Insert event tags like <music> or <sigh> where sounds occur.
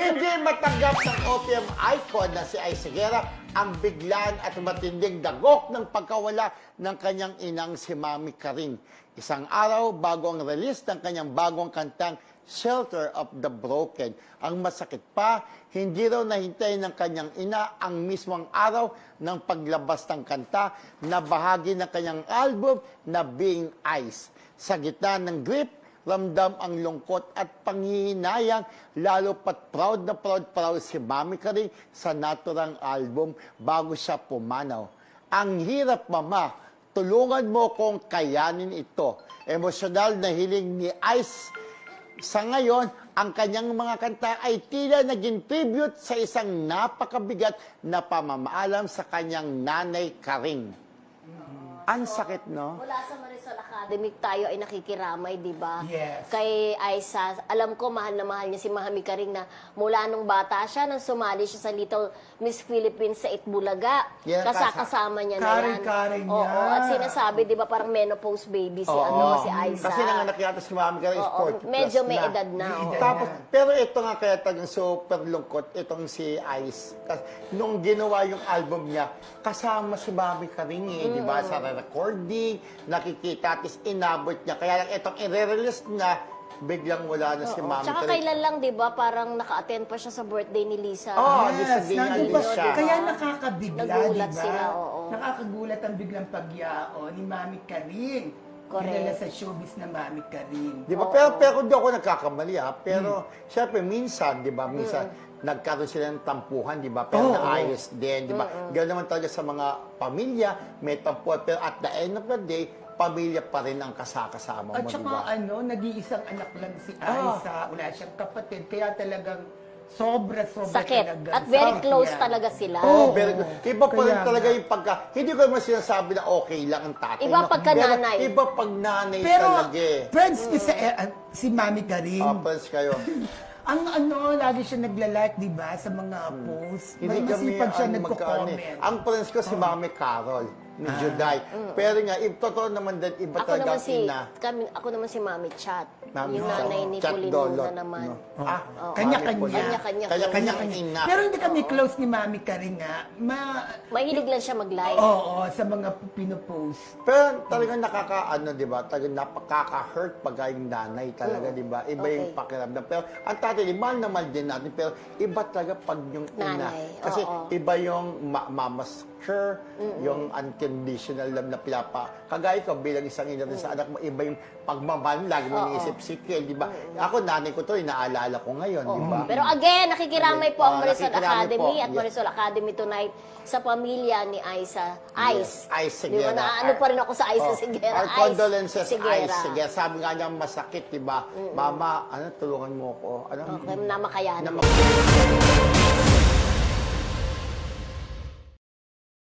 Hindi matanggap ng OPM icon na si Aisegera ang biglaan at matinding dagok ng pagkawala ng kanyang inang si Mami Karing. Isang araw bago ang release ng kanyang bagong kantang Shelter of the Broken. Ang masakit pa, hindi raw nahintay ng kanyang ina ang mismong araw ng paglabas ng kanta na bahagi ng kanyang album na Being Ice. Sa gitna ng grip, ramdam ang lungkot at panghihinayang lalo pat proud na proud proud si Mami Karing sa naturang album bago siya pumanaw. Ang hirap mama, tulungan mo kong kayanin ito. Emosyonal na hiling ni Ice sa ngayon, ang kanyang mga kanta ay tila naging tribute sa isang napakabigat na pamamaalam sa kanyang nanay Karing. Ang sakit, no? Mula sa Academy, tayo ay nakikiramay, di ba? Yes. Kay Aisa, alam ko mahal na mahal niya si Mahami Karing na mula nung bata siya, nang sumali siya sa Little Miss Philippines sa Itbulaga. Yeah, Kasa- kasa- kasama niya na yan. Karing-karing Oo, niya. at sinasabi, di ba, parang menopause baby si, Oo. ano, si Aisa. Kasi nanganak yata si Mami Karing is Oo, 40 plus medyo may na. edad na. May oo. edad. Tapos, pero ito nga kaya talagang super lungkot, itong si Ice. Kasi nung ginawa yung album niya, kasama si Bobby Karing eh, di ba? Sa recording, nakikita, tapos inabot niya. Kaya lang itong i-release na, biglang wala na si Oo. Mami Tsaka kailan lang, di ba, parang naka-attend pa siya sa birthday ni Lisa. Oo, Yes, yes, nandun din pa siya. Kaya nakakabigla, Nagulat di ba? sila, oo. Nakakagulat ang biglang pagyao ni Mami Karing. Correct. Kilala sa showbiz na Mami Karing. Di ba? Pero, pero hindi ako nagkakamali ha. Pero, syempre, minsan, di ba, minsan, nagkaroon sila ng tampuhan, di ba? Pero Oo. naayos din, di ba? Ganoon naman talaga sa mga pamilya, may tampuhan. Pero at the end of the day, pamilya pa rin ang kasakasama mo, At di saka ba? ano, nag-iisang anak lang si Ah. Aiza. Wala siyang kapatid. Kaya talagang sobra-sobra Sakit. talaga. At very Sakit close yan. talaga sila. Oh, Oo. very good. Iba pa rin Kaya talaga nga. yung pagka... Hindi ko naman sinasabi na okay lang ang tatay. Iba no? pagka Pero nanay. Iba pag nanay Pero, talaga eh. friends ko sa, eh, ah, si Mami Karing. Ah, friends kayo. <laughs> Ang ano, lagi siya nagla-like, di ba, sa mga posts. Hmm. Hindi May kami masipag siya ang magkaano nagko-comment. Ang friends ko si Mami Carol ni Ah. Juday. Pero nga, if totoo naman din, iba Ako talaga naman si ina. kami ako naman si Mami Chat. Mami yung Chat. nanay ni Chat Dolot, Luna naman. no? Ah, Oo. Kanya-kanya. Kanya-kanya. Kanya-kanya ang Kanya-kanya. ina. Pero hindi kami close ni Mami Karing nga. Ma, Mahilig lang siya mag-live. oo, sa mga pinopost. Pero talagang nakakaano, di ba? Talagang napakaka-hurt pag yung nanay talaga, di ba? Iba yung Okay. pakiramdam. Pero ang tatay, di, mahal na mahal din natin. Pero iba talaga pag yung ina. Nanay, Kasi oo. iba yung ma- mama's care, yung unconditional love na pinapa. Kagaya ko, bilang isang ina rin sa anak mo, iba yung pagmamahal. Lagi mo iniisip si Kel, di ba? Ako, nanay ko to, inaalala ko ngayon, di ba? Pero again, nakikiramay po ang Marisol Academy po. at. Marisol Academy tonight sa pamilya ni Aiza. Ice. Yes, Ice Di ba? Sigera. Naano pa rin ako sa Aiza Oh, Sigera. Our Ice condolences, Sigera. Ice Sigera. Sabi nga niya, masakit, di ba? Mama, ano, tulungan mo ako. Ano? Okay, namakayanan. Na